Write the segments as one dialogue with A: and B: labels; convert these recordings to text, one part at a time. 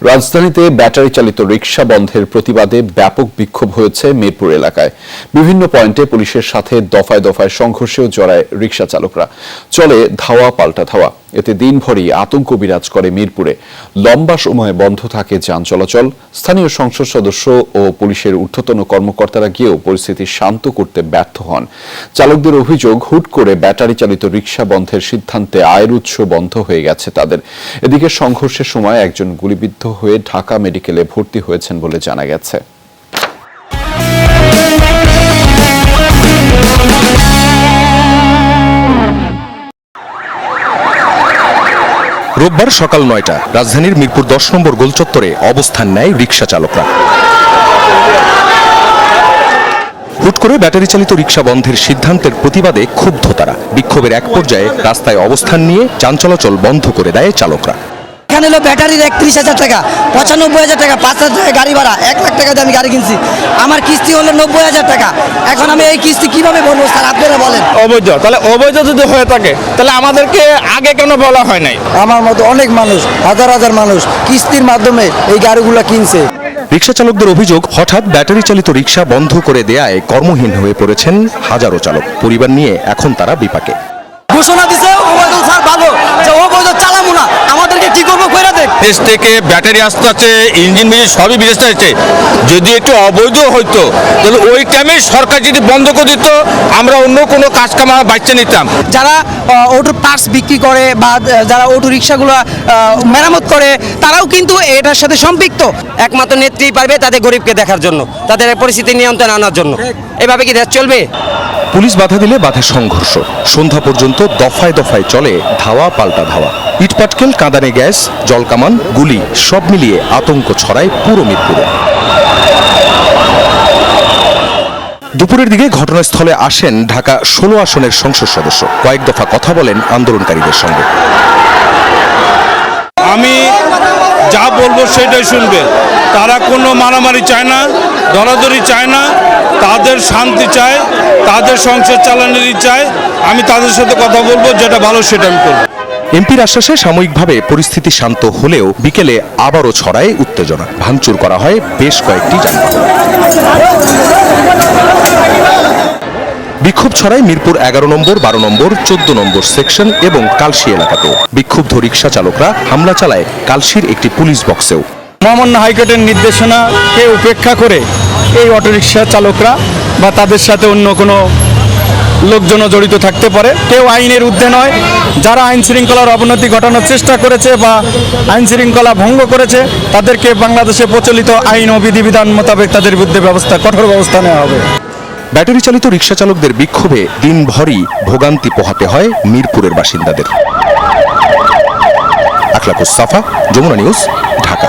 A: রাজধানীতে ব্যাটারি চালিত রিকশা বন্ধের প্রতিবাদে ব্যাপক বিক্ষোভ হয়েছে মিরপুর এলাকায়। বিভিন্ন পয়েন্টে পুলিশের সাথে দফায় দফায় সংঘর্ষেও জড়ায় রিকশা চালকরা চলে ধাওয়া, পাল্টা ধাওয়া। এতে দিনভরই আতঙ্ক বিরাজ করে মিরপুরে। লম্বা সময় বন্ধ থাকে যান চলাচল। স্থানীয় সংসদ সদস্য ও পুলিশের ঊর্ধ্বতন কর্মকর্তারা গিয়েও পরিস্থিতি শান্ত করতে ব্যর্থ হন। চালকদের অভিযোগ, হুট করে ব্যাটারি চালিত রিক্সা বন্ধের সিদ্ধান্তে আয়ের উৎস বন্ধ হয়ে গেছে তাদের। এদিকে সংঘর্ষের সময় একজন গুলিবিদ্ধ হয়ে ঢাকা মেডিকেলে ভর্তি হয়েছেন বলে জানা গেছে।
B: রোববার সকাল নয়টা, রাজধানীর মিরপুর দশ নম্বর গোলচত্বরে অবস্থান নেয় রিক্সা চালকরা। হুট করে ব্যাটারি চালিত রিক্সা বন্ধের সিদ্ধান্তের প্রতিবাদে ক্ষুব্ধ তারা। বিক্ষোভের এক পর্যায়ে রাস্তায় অবস্থান নিয়ে যান চলাচল বন্ধ করে দেয় চালকরা।
C: এখানে হলো ব্যাটারির একত্রিশ হাজার টাকা পঁচানব্বই হাজার টাকা পাঁচ হাজার টাকা গাড়ি ভাড়া এক লাখ টাকা দিয়ে আমি গাড়ি কিনছি। আমার কিস্তি হলো নব্বই হাজার টাকা। এখন আমি এই কিস্তি কীভাবে ভরবো স্যার আপনারা বলেন।
D: অবৈধ তাহলে অবৈধ যদি হয়ে থাকে তাহলে আমাদেরকে আগে কেন বলা হয় নাই?
C: আমার মতো অনেক মানুষ হাজার হাজার মানুষ কিস্তির মাধ্যমে এই গাড়িগুলো কিনছে।
B: রিক্সা চালকদের অভিযোগ হঠাৎ ব্যাটারি চালিত রিক্সা বন্ধ করে দেয়ায় কর্মহীন হয়ে পড়েছেন হাজারো চালক। পরিবার নিয়ে এখন তারা বিপাকে।
C: ঘোষণা দিছে অবৈধ স্যার ভালো যে অবৈধ চালাবো না আমাদেরকে কি করব কইরা দেখ
D: দেশ থেকে ব্যাটারি আসতে আছে ইঞ্জিন মিঞ্জিন সবই বিদেশ থেকে যদি একটু অবৈধ হইতো তাহলে ওই টাইমে সরকার যদি বন্ধ করে দিত আমরা অন্য কোনো কাজ কাম বাচ্চা নিতাম।
C: যারা অটো পার্টস বিক্রি করে বা যারা অটো রিক্সাগুলো মেরামত করে তারাও কিন্তু এটার সাথে সম্পৃক্ত।
E: একমাত্র নেত্রী পারবে তাদের গরিবকে দেখার জন্য তাদের পরিস্থিতি নিয়ন্ত্রণ আনার জন্য। এভাবে কি দেশ চলবে?
B: পুলিশ বাধা দিলে বাধে সংঘর্ষ। সন্ধ্যা পর্যন্ত দফায় দফায় চলে ধাওয়া পাল্টা ধাওয়া। ইটপাটকেল কাঁদানে গ্যাস জলকামান গুলি সব মিলিয়ে আতঙ্ক ছড়ায় পুরো মিরপুরে। দুপুরের দিকে ঘটনাস্থলে আসেন ঢাকা ষোলো আসনের সংসদ সদস্য। কয়েক দফা কথা বলেন আন্দোলনকারীদের সঙ্গে।
F: আমি যা বলব সেটাই শুনবে। তারা কোনো মারামারি চায় না, দরাদরি চায় না, তাদের শান্তি চায়, তাদের সংসার চালানোরই চায়। আমি তাদের সাথে কথা বলব, যেটা ভালো সেটা আমি করব।
B: এমপির আশ্বাসে সাময়িকভাবে পরিস্থিতি শান্ত হলেও বিকেলে আবারও ছড়ায় উত্তেজনা। ভাঙচুর করা হয় বেশ কয়েকটি যানবাহন। বিক্ষোভ ছড়ায় মিরপুর এগারো নম্বর, বারো নম্বর, চোদ্দ নম্বর সেকশন এবং কালশি এলাকাতেও। বিক্ষুব্ধ রিকশা চালকরা হামলা চালায় কালশির একটি পুলিশ বক্সেও।
G: মহামান্য হাইকোর্টের নির্দেশনাকে উপেক্ষা করে এই অটোরিকশা চালকরা বা তাদের সাথে অন্য কোনো লোকজনও জড়িত থাকতে পারে। কেউ আইনের ঊর্ধ্বে নয়, যারা আইন শৃঙ্খলার অবনতি ঘটানোর চেষ্টা করেছে বা আইন শৃঙ্খলা ভঙ্গ করেছে, তাদেরকে বাংলাদেশে প্রচলিত আইন ও বিধিবিধান মোতাবেক তাদের বিরুদ্ধে ব্যবস্থা, কঠোর ব্যবস্থা নেওয়া হবে।
B: ব্যাটারি চালিত রিক্সা চালকদের বিক্ষোভে দিনভরই ভোগান্তি পোহাতে হয় মিরপুরের বাসিন্দাদের। আখলাকুস সাফা, যমুনা নিউজ, ঢাকা।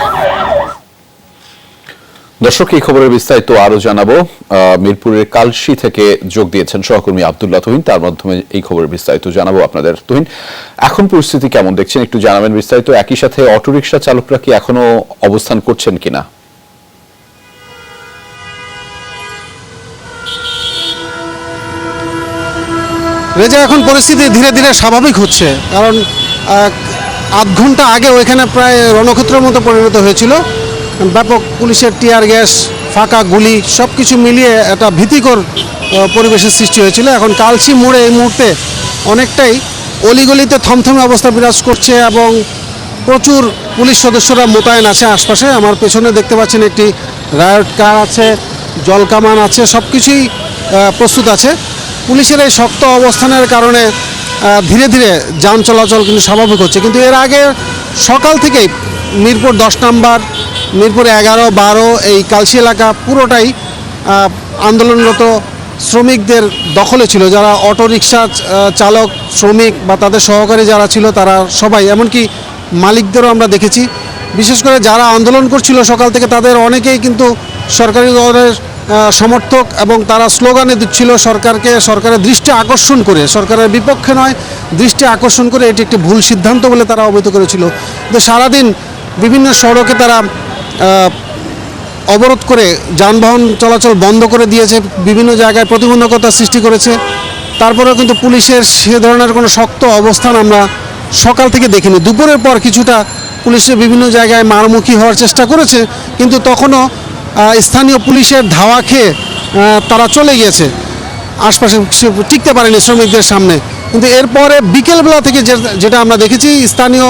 A: দর্শক, এই খবরের বিস্তারিত আরও জানাব। মিরপুরের কালশি থেকে যোগ দিয়েছেন সহকর্মী আব্দুল্লাহ তুহিন। তার মাধ্যমে এই খবরের বিস্তারিত জানাব আপনাদের। তুহিন, এখন পরিস্থিতি কেমন দেখছেন? একটু জানাবেন বিস্তারিত। একই সাথে অটোরিকশা চালকরা কি এখনও অবস্থান করছেন কিনা?
H: রেজা, এখন পরিস্থিতি ধীরে ধীরে স্বাভাবিক হচ্ছে। কারণ আধ ঘণ্টা আগে ওইখানে প্রায় রণক্ষেত্রের মতো পরিণত হয়েছিল। ব্যাপক পুলিশের টিয়ার গ্যাস, ফাঁকা গুলি সব কিছু মিলিয়ে একটা ভীতিকর পরিবেশের সৃষ্টি হয়েছিল। এখন কালসি মোড়ে এই মুহূর্তে অনেকটাই অলিগলিতে থমথমে অবস্থা বিরাজ করছে এবং প্রচুর পুলিশ সদস্যরা মোতায়েন আছে আশপাশে। আমার পেছনে দেখতে পাচ্ছেন একটি রায়ট কার আছে, জলকামান আছে সব কিছুই প্রস্তুত আছে। পুলিশের এই শক্ত অবস্থানের কারণে ধীরে ধীরে যান চলাচল কিন্তু স্বাভাবিক হচ্ছে। কিন্তু এর আগে সকাল থেকেই মিরপুর দশ নাম্বার মিরপুর এগারো, বারো, এই কালসি এলাকা পুরোটাই আন্দোলনরত শ্রমিকদের দখলে ছিল। যারা অটো রিক্সা চালক, শ্রমিক বা তাদের সহকারী যারা ছিল তারা সবাই, এমনকি মালিকদেরও আমরা দেখেছি। বিশেষ করে যারা আন্দোলন করছিল সকাল থেকে, তাদের অনেকেই কিন্তু সরকারি দলের সমর্থক এবং তারা স্লোগানে দিচ্ছিল, সরকারকে, সরকারের দৃষ্টি আকর্ষণ করে। সরকারের বিপক্ষে নয়, দৃষ্টি আকর্ষণ করে এটি একটি ভুল সিদ্ধান্ত বলে তারা অবহিত করেছিল। তো সারাদিন বিভিন্ন সড়কে তারা অবরোধ করে যানবাহন চলাচল বন্ধ করে দিয়েছে, বিভিন্ন জায়গায় প্রতিবন্ধকতা সৃষ্টি করেছে। তারপরেও কিন্তু পুলিশের সে ধরনের কোনো শক্ত অবস্থান আমরা সকাল থেকে দেখিনি। দুপুরের পর কিছুটা পুলিশের বিভিন্ন জায়গায় মারমুখী হওয়ার চেষ্টা করেছে, কিন্তু তখনও স্থানীয় পুলিশের ধাওয়া খেয়ে তারা চলে গিয়েছে। আশপাশে টিকতে পারেনি শ্রমিকদের সামনে। কিন্তু এরপরে বিকেলবেলা থেকে যেটা আমরা দেখেছি, স্থানীয়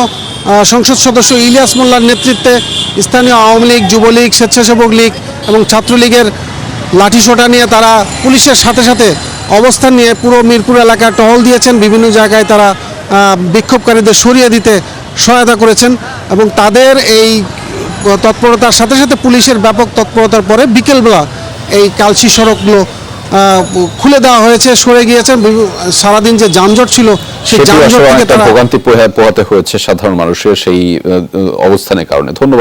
H: সংসদ সদস্য ইলিয়াস মোল্লার নেতৃত্বে স্থানীয় আওয়ামী লীগ, যুবলীগ, স্বেচ্ছাসেবক লীগ এবং ছাত্রলীগের লাঠিসোঁটা নিয়ে তারা পুলিশের সাথে সাথে অবস্থান নিয়ে পুরো মিরপুর এলাকায় টহল দিয়েছেন। বিভিন্ন জায়গায় তারা বিক্ষোভকারীদের সরিয়ে দিতে সহায়তা করেছেন এবং তাদের এই তৎপরতার সাথে সাথে পুলিশের ব্যাপক তৎপরতার পরে বিকেলবেলা এই কালসি সড়কগুলো খুলে দেওয়া হয়েছে সরে গিয়েছেন। সারাদিন যে যানজট ছিল সেই যানজট থেকে তারা
A: ভোগান্তি পোহা- পোহাতে হয়েছে সাধারণ মানুষের সেই অবস্থানের কারণে। ধন্যবাদ।